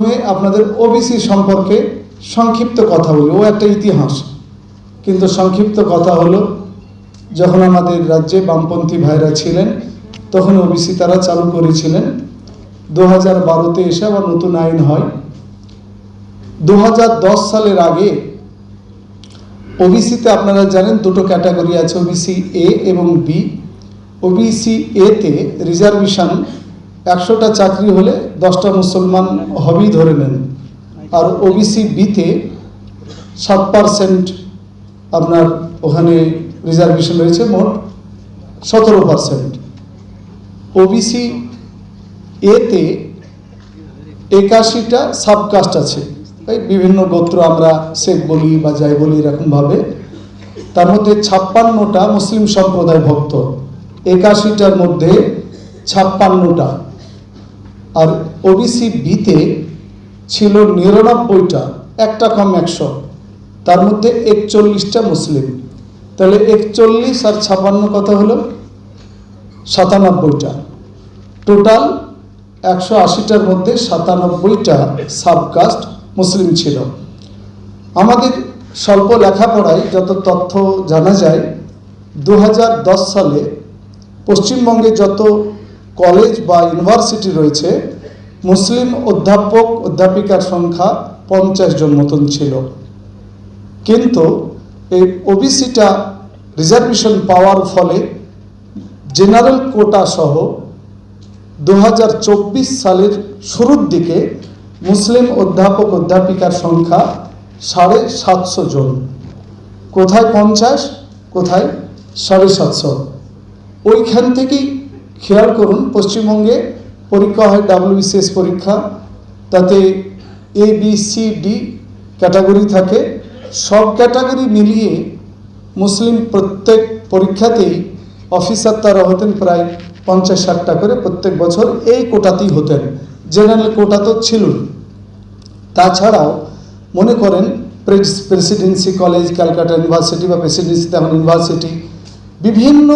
প্রথমে আপনাদের ওবিসি সম্পর্কে সংক্ষিপ্ত কথা বলি। ও একটা ইতিহাস। কিন্তু সংক্ষিপ্ত কথা হলো, যখন আমাদের রাজ্যে বামপন্থী ভাইরা ছিলেন, তখন ওবিসি তারা চালু করেছিলেন। দু হাজার বারোতে এসে আবার নতুন আইন হয়। দু হাজার দশ সালের আগে ওবিসিতে আপনারা জানেন দুটো ক্যাটাগরি আছে ওবিসি এ এবং বি ওবিসি এতে রিজার্ভেশন একশোটা চাকরি হলে দশটা মুসলমান হবেই ধরে নেন। আর ওবিসি বিতে সাত পারসেন্ট আপনার ওখানে রিজার্ভেশন রয়েছে, মোট সতেরো পারসেন্ট ওবিসি এতে একাশিটা সাবকাস্ট আছে। এই বিভিন্ন গোত্র আমরা শেখ বলি বা যাই বলি এরকমভাবে। তার মধ্যে ছাপ্পান্নটা মুসলিম সম্প্রদায় ভক্ত। একাশিটার মধ্যে ছাপ্পান্নটা। আর ওবিসি বিতে ছিল নিরানব্বইটা, একটা কম একশো। তার মধ্যে একচল্লিশটা মুসলিম। তাহলে একচল্লিশ আর ছাপান্ন কত হলো? সাতানব্বইটা। টোটাল একশো আশিটার মধ্যে সাতানব্বইটা সাবকাস্ট মুসলিম ছিল। আমাদের স্বল্প লেখাপড়ায় যত তথ্য জানা যায় দু হাজার দশ সালে পশ্চিমবঙ্গে যত কলেজ বা ইউনিভার্সিটি রয়েছে, মুসলিম অধ্যাপক অধ্যাপিকার সংখ্যা পঞ্চাশ জন মতন ছিল। কিন্তু এই ওবিসিটা রিজার্ভেশন পাওয়ার ফলে জেনারেল কোটা সহ দু হাজার চব্বিশ সালের শুরুর দিকে মুসলিম অধ্যাপক অধ্যাপিকার সংখ্যা সাড়ে সাতশো জন। কোথায় পঞ্চাশ? কোথায় সাড়ে সাতশো। ওইখান থেকেই খেয়াল করুন, পশ্চিমবঙ্গে পরীক্ষা হয় ডাব্লিউবিসিএস পরীক্ষা। তাতে A B C D category থাকে। সব ক্যাটাগরি মিলিয়ে মুসলিম প্রত্যেক পরীক্ষাতেই অফিসার তারা হতেন প্রায় পঞ্চাশ ষাটটা করে প্রত্যেক বছর। এই কোটাতেই হতেন। জেনারেল কোটা তো ছিলই। তাছাড়াও মনে করেন প্রেসিডেন্সি কলেজ ক্যালকাটা ইউনিভার্সিটি বা প্রেসিডেন্সি তেমন ইউনিভার্সিটি বিভিন্ন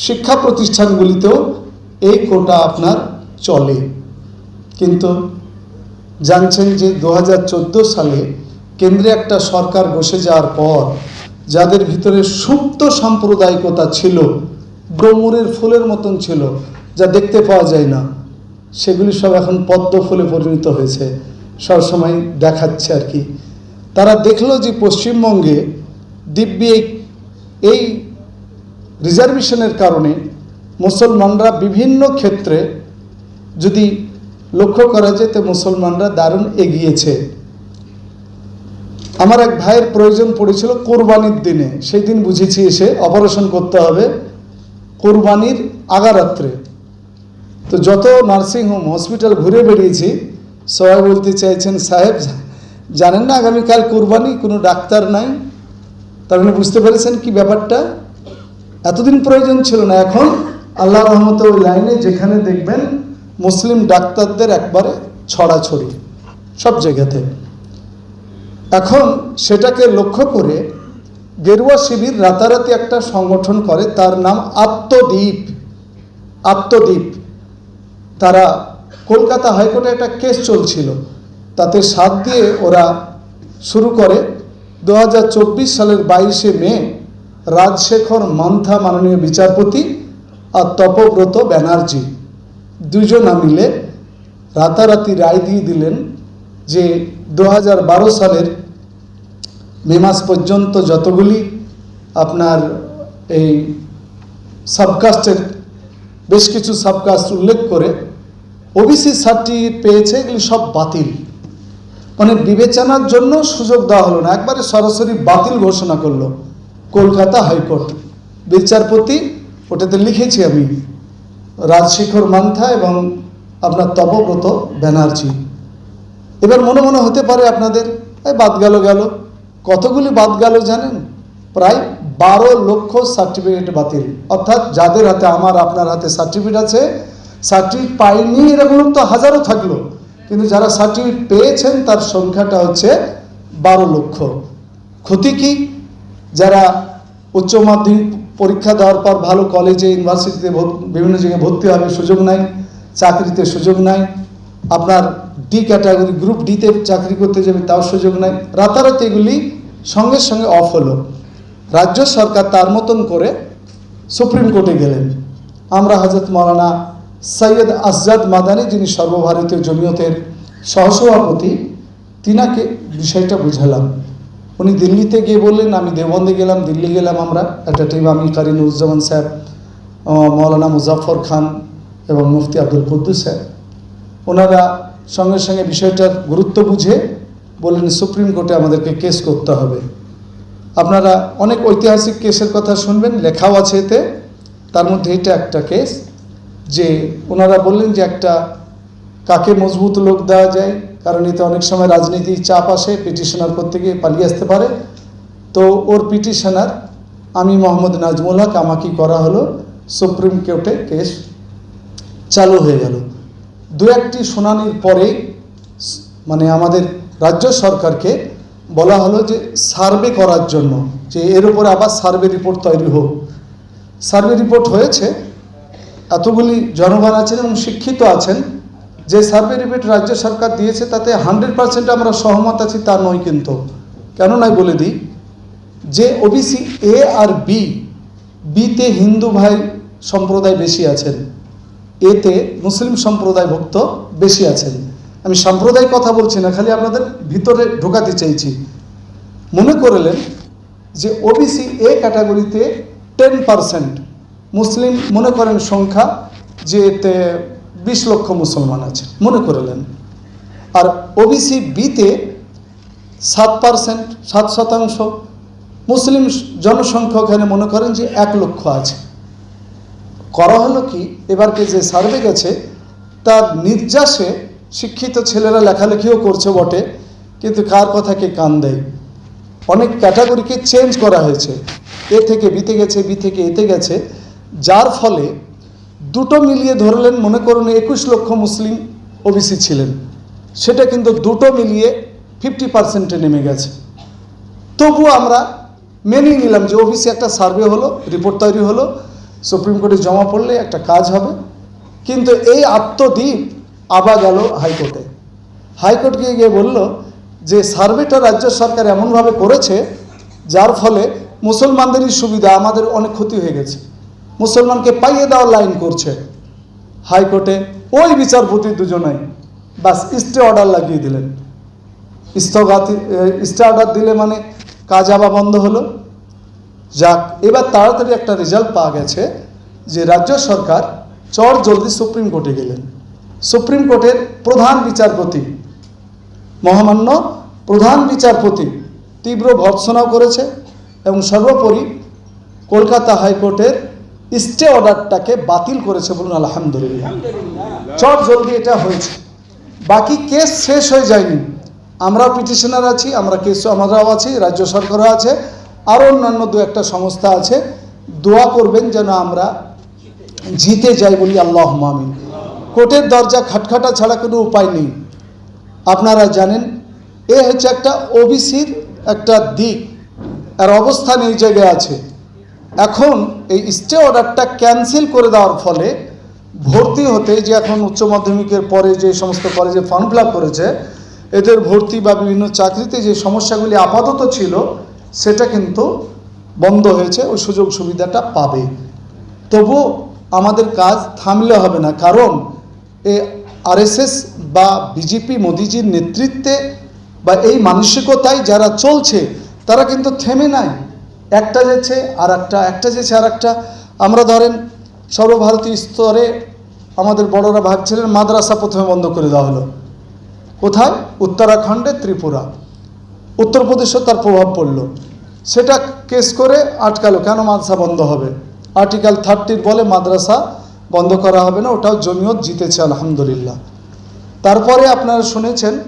শিক্ষা প্রতিষ্ঠানগুলিতেও এই কোটা আপনার চলে। কিন্তু জানছেন যে দু হাজার চোদ্দ সালে কেন্দ্রে একটা সরকার বসে যাওয়ার পর যাদের ভিতরে সুপ্ত সাম্প্রদায়িকতা ছিল ডোমুরের ফুলের মতন ছিল, যা দেখতে পাওয়া যায় না, সেগুলি সব এখন পদ্ম ফুলে পরিণত হয়েছে। সবসময় দেখাচ্ছে আর কি। তারা দেখল যে পশ্চিমবঙ্গে দিব্যি এই- এই রিজার্ভেশনের কারণে মুসলমানরা বিভিন্ন ক্ষেত্রে যদি লক্ষ্য করা যায়, তো মুসলমানরা দারুণ এগিয়েছে। আমার এক ভাইয়ের প্রয়োজন পড়েছিল কোরবানির দিনে। সেই দিন বুঝেছি এসে অপারেশন করতে হবে কোরবানির আগারাত্রে। তো যত নার্সিংহোম হসপিটাল ঘুরে বেরিয়েছি সবাই বলতে চাইছেন, সাহেব, জানেন না আগামীকাল কোরবানি, কোনো ডাক্তার নাই? তার মানে বুঝতে পেরেছেন কি ব্যাপারটা? এতদিন প্রয়োজন ছিল না। এখন আল্লাহ রহমত ওই লাইনে যেখানে দেখবেন মুসলিম ডাক্তারদের একবারে ছড়াছড়ি সব জায়গাতে। এখন সেটাকে লক্ষ্য করে গেরুয়া শিবির রাতারাতি একটা সংগঠন করে, তার নাম আত্মদ্বীপ। আত্মদ্বীপ। তারা কলকাতা হাইকোর্টে একটা কেস চলছিল। তাতে সাত দিয়ে ওরা শুরু করে। দু হাজার চব্বিশ সালের বাইশে মে রাজশেখর মান্থা মাননীয় বিচারপতি আর তপব্রত ব্যানার্জি দুজনা মিলে রাতারাতি রায় দিয়ে দিলেন যে দু হাজার বারো সালের মে মাস পর্যন্ত যতগুলি আপনার এই সাবকাস্টের বেশ কিছু সাবকাস্ট উল্লেখ করে ওবিসি সার্টিফিকেট পেয়েছে, এগুলি সব বাতিল। মানে বিবেচনার জন্য সুযোগ দেওয়া হলো না, একবারে সরাসরি বাতিল ঘোষণা করল। Kolkata high court. বিচারপতি ওটাতে লিখেছি আমি, রাজশেখর মান্থা এবং আপনার তপব্রত ব্যানার্জি। এবার মনে মনে হতে পারে আপনাদের, এই বাদ গেল গেল। কতগুলি বাদ গেল জানেন? প্রায় বারো লক্ষ সার্টিফিকেট বাতিল। অর্থাৎ যাদের হাতে আমার, আপনার হাতে সার্টিফিকেট আছে, সার্টিফিকেট পাইনি এরকম তো হাজারো থাকল। কিন্তু যারা সার্টিফিকেট পেয়েছেন তার সংখ্যাটা হচ্ছে বারো লক্ষ। ক্ষতি কি? যারা উচ্চ মাধ্যমিক পরীক্ষা দেওয়ার পর ভালো কলেজে ইউনিভার্সিটিতে বিভিন্ন জায়গায় ভর্তি হবে সুযোগ নাই, চাকরিতে সুযোগ নাই, আপনার ডি ক্যাটাগরি গ্রুপ ডিতে চাকরি করতে যাবে তাও সুযোগ নাই, রাতারাতি এগুলি সঙ্গে সঙ্গে অফ হলো। রাজ্য সরকার তার মতন করে সুপ্রিম কোর্টে গেলেন। আমরা হজরত মৌলানা সৈয়দ আজাদ মাদানি, যিনি সর্বভারতীয় জমিয়তের সহসভাপতি, তিনাকে বিষয়টা বুঝালাম। উনি দিল্লিতে গিয়ে বললেন, আমি দেওবন্দে গেলাম, দিল্লি গেলাম আমরা। একটা টিম আমি কারিনুজ্জামান সাহেব মৌলানা মুজাফর খান এবং মুফতি আব্দুল কুদ্দুস সাহেব ওনারা সঙ্গে সঙ্গে বিষয়টার গুরুত্ব বুঝে বললেন, সুপ্রিম কোর্টে আমাদেরকে কেস করতে হবে। আপনারা অনেক ঐতিহাসিক কেসের কথা শুনবেন, লেখাও আছে এতে। তার মধ্যে এটা একটা কেস যে ওনারা বললেন যে একটা কাকে মজবুত লোক দেওয়া যায় কারণ এতে অনেক সময় রাজনীতি চাপ আসে পিটিশনার গিয়ে পালিয়ে আসতে পারে। তো ওর পিটিশনার আমি মোহাম্মদ নাজমুল হক আমাকে করা হলো সুপ্রিম কোর্টে কেস চালু হয়ে গেল। দু একটি শুনানির পরে মানে আমাদের রাজ্য সরকারকে বলা হলো যে সার্ভে করার জন্য, যে এর উপরে আবার সার্ভে রিপোর্ট তৈরি হোক। সার্ভে রিপোর্ট হয়েছে, এতগুলি জনগণ আছেন এবং শিক্ষিত আছেন। যে সার্ভে রিপোর্ট রাজ্য সরকার দিয়েছে, তাতে হান্ড্রেড পার্সেন্ট আমরা সহমত আছি, তা নয় কিন্তু। কেন নয় বলে দিই? যে ওবিসি এ আর বি বিতে হিন্দু ভাই সম্প্রদায় বেশি আছেন এতে মুসলিম সম্প্রদায়ভুক্ত বেশি আছেন। আমি সাম্প্রদায়িক কথা বলছি না, খালি আপনাদের ভিতরে ঢোকাতে চাইছি। মনে করলেন যে ওবিসি এ ক্যাটাগরিতে টেন পারসেন্ট মুসলিম মনে করেন সংখ্যা, যে এতে বিশ লক্ষ মুসলমান আছে, মনে করলেন আর ওবিসি বিতে সাত পার্সেন্ট, সাত শতাংশ মুসলিম জনসংখ্যা ওখানে মনে করেন যে এক লক্ষ আছে। করা হলো কি? এবারকে যে সার্ভে গেছে, তার নির্যাসে শিক্ষিত ছেলেরা লেখালেখিও করছে বটে, কিন্তু কার কথাকে কান দেয়? অনেক ক্যাটাগরিকে চেঞ্জ করা হয়েছে। এ থেকে বিতে গেছে বি থেকে এতে গেছে, যার ফলে দুটো মিলিয়ে ধরলেন, মনে করুন একুশ লক্ষ মুসলিম ওবিসি ছিলেন। সেটা কিন্তু দুটো মিলিয়ে ফিফটি পার্সেন্টে নেমে গেছে। তবু আমরা মেনে নিলাম যে ওবিসি একটা সার্ভে হলো, রিপোর্ট তৈরি হলো, সুপ্রিম কোর্টে জমা পড়লে একটা কাজ হবে। কিন্তু এই আত্মদ্বীপ আবার গেল হাইকোর্টে। হাইকোর্ট গিয়ে গিয়ে বলল যে সার্ভেটা রাজ্য সরকার এমনভাবে করেছে, যার ফলে মুসলমানদেরই সুবিধা, আমাদের অনেক ক্ষতি হয়ে গেছে। মুসলমানকে পাইয়ে দেওয়ার লাইন করছে। হাইকোর্টে ওই বিচারপতি দুজনাই বাস স্টে অর্ডার লাগিয়ে দিলেন। স্থগাতি স্টে অর্ডার দিলে মানে কাজ আবার বন্ধ হলো। যাক, এবার তাড়াতাড়ি একটা রেজাল্ট পাওয়া গেছে যে রাজ্য সরকার চর জলদি সুপ্রিম কোর্টে গেলেন। সুপ্রিম কোর্টের প্রধান বিচারপতি, মহামান্য প্রধান বিচারপতি তীব্র ভর্ৎসনাও করেছে এবং সর্বোপরি কলকাতা হাইকোর্টের স্টে অর্ডারটাকে বাতিল করেছে বলুন আলহামদুলিল্লাহ। চট জলদি এটা হয়েছে। বাকি কেস শেষ হয়ে যায়নি। আমরাও পিটিশনার আছি আমরা কেস আমরাও আছি রাজ্য সরকারও আছে আরও অন্যান্য দু একটা সংস্থা আছে। দোয়া করবেন যেন আমরা জিতে যাই বলি আল্লাহ মামিন কোর্টের দরজা খাটখাটা ছাড়া কোনো উপায় নেই। আপনারা জানেন এ হচ্ছে একটা ওবিসির একটা দিক। আর অবস্থান এই জায়গায় আছে। এখন এই স্টে অর্ডারটা ক্যান্সেল করে দেওয়ার ফলে ভর্তি হতে যে এখন উচ্চ মাধ্যমিকের পরে যে সমস্ত কলেজে ফর্ম ফিল করেছে, এদের ভর্তি বা বিভিন্ন চাকরিতে যে সমস্যাগুলি আপাতত ছিল, সেটা কিন্তু বন্ধ হয়েছে ওই সুযোগ সুবিধাটা পাবে। তবু আমাদের কাজ থামলে হবে না, কারণ এ আরএসএস বা বিজেপি মোদিজির নেতৃত্বে বা এই মানসিকতায় যারা চলছে, তারা কিন্তু থেমে নাই। একটা যেছে আর একটা একটা যেছে আর একটা আমরা ধরেন সর্বভারতীয় স্তরে আমাদের বড়রা ভাবছিলেন মাদ্রাসা প্রথমে বন্ধ করে দেওয়া হলো। কোথায়? উত্তরাখণ্ডে ত্রিপুরা। উত্তরপ্রদেশেও তার প্রভাব পড়ল। সেটা কেস করে আটকালো, কেন মাদ্রাসা বন্ধ হবে? আর্টিকেল থার্টির বলে মাদ্রাসা বন্ধ করা হবে না, ওটাও জমিয়ত জিতেছে, আলহামদুলিল্লাহ। তারপরে আপনারা শুনেছেন,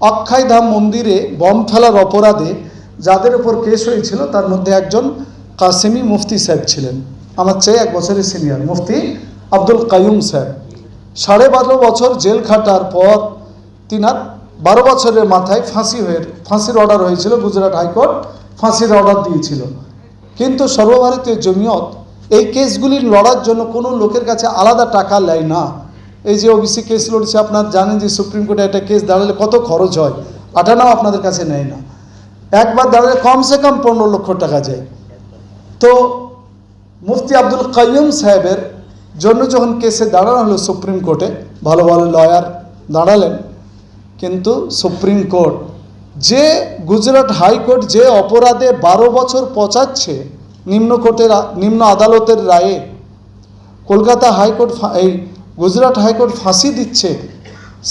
অক্ষয়ধাম মন্দিরে বম ফেলার অপরাধে যাদের উপর কেস হয়েছিল, তার মধ্যে একজন কাসেমি মুফতি সাহেব ছিলেন। আমার চেয়ে এক বছরের সিনিয়র মুফতি আব্দুল কাইয়ুম সাহেব সাড়ে বারো বছর জেল খাটার পর তিনার বারো বছরের মাথায় ফাঁসি হয়ে, ফাঁসির অর্ডার হয়েছিল, গুজরাট হাইকোর্ট ফাঁসির অর্ডার দিয়েছিল। কিন্তু সর্বভারতীয় জমিয়ত এই কেসগুলি লড়ার জন্য কোনো লোকের কাছে আলাদা টাকা নেয় না। এই যে ওবিসি কেস লড়ছে, আপনার জানেন যে সুপ্রিম কোর্টে একটা কেস দাঁড়ালে কত খরচ হয়, আটানাও আপনাদের কাছে নেয় না। একবার দাঁড়ালে কমসে কম পনেরো লক্ষ টাকা যায়। তো মুফতি আব্দুল কাইয়ুম সাহেবের জন্য যখন কেসে দাঁড়ানো হলো সুপ্রিম কোর্টে, ভালো ভালো লয়ার দাঁড়ালেন, কিন্তু সুপ্রিম কোর্ট যে গুজরাট হাইকোর্ট যে অপরাধে বারো বছর পচাচ্ছে নিম্ন কোর্টের নিম্ন আদালতের রায়ে, কলকাতা হাইকোর্ট এই গুজরাট হাইকোর্ট ফাঁসি দিচ্ছে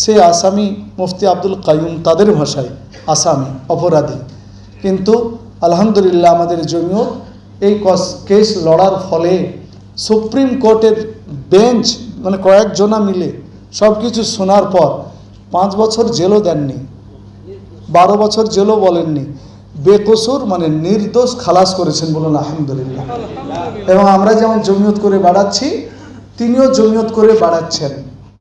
সে আসামি মুফতি আব্দুল কাইয়ুম তাদের ভাষায়, আসামি, অপরাধী। কিন্তু আলহামদুলিল্লাহ আমাদের জমিও এই কেস লড়ার ফলে সুপ্রিম কোর্টের বেঞ্চ মানে কয়েকজনা মিলে সব কিছু শোনার পর পাঁচ বছর জেলও দেননি, বারো বছর জেলও বলেননি, বেকসুর মানে নির্দোষ খালাস করেছেন বলুন আলহামদুলিল্লাহ। এবং আমরা যেমন জমিয়ত করে বাড়াচ্ছি, তিনিও জমিয়ত করে বাড়াচ্ছেন।